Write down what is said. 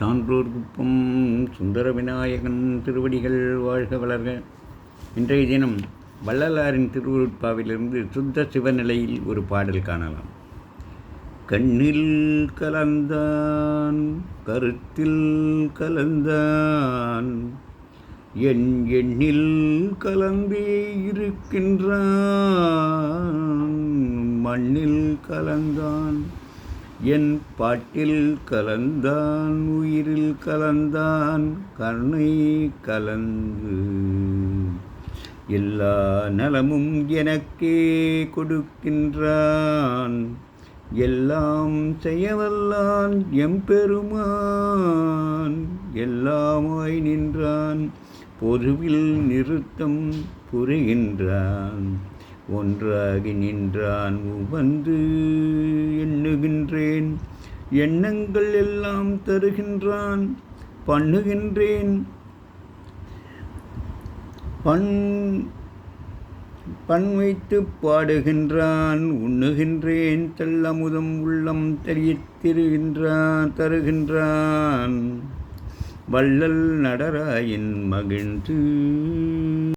சான்றூர் குப்பம் சுந்தர விநாயகன் திருவடிகள் வாழ்க வளர்க. இன்றைய தினம் வள்ளலாரின் திருவுருட்பாவிலிருந்து சுத்த சிவநிலையில் ஒரு பாடல் காணலாம். கண்ணில் கலந்தான் கருத்தில் கலந்தான் என் எண்ணில் கலந்தே இருக்கின்றான் மண்ணில் கலந்தான் என் பாட்டில் கலந்தான் உயிரில் கலந்தான் கருணை கலந்து. எல்லா நலமும் எனக்கே கொடுக்கின்றான். எல்லாம் செய்யவல்லான் எம்பெருமான். எல்லாமாய் நின்றான் பொதுவில் நிறுத்தம் புரிகின்றான். ஒன்றாகி நின்றான் உவந்து எண்ணுகின்றேன். எண்ணங்கள் எல்லாம் தருகின்றான் பண்ணுகின்றேன். பண் பண் வைத்து பாடுகின்றான் உண்ணுகின்றேன். தெல்லமுதம் உள்ளம் தெரியத்திருகின்றான் தருகின்றான். வள்ளல் நடராயின் மகிழ்ந்து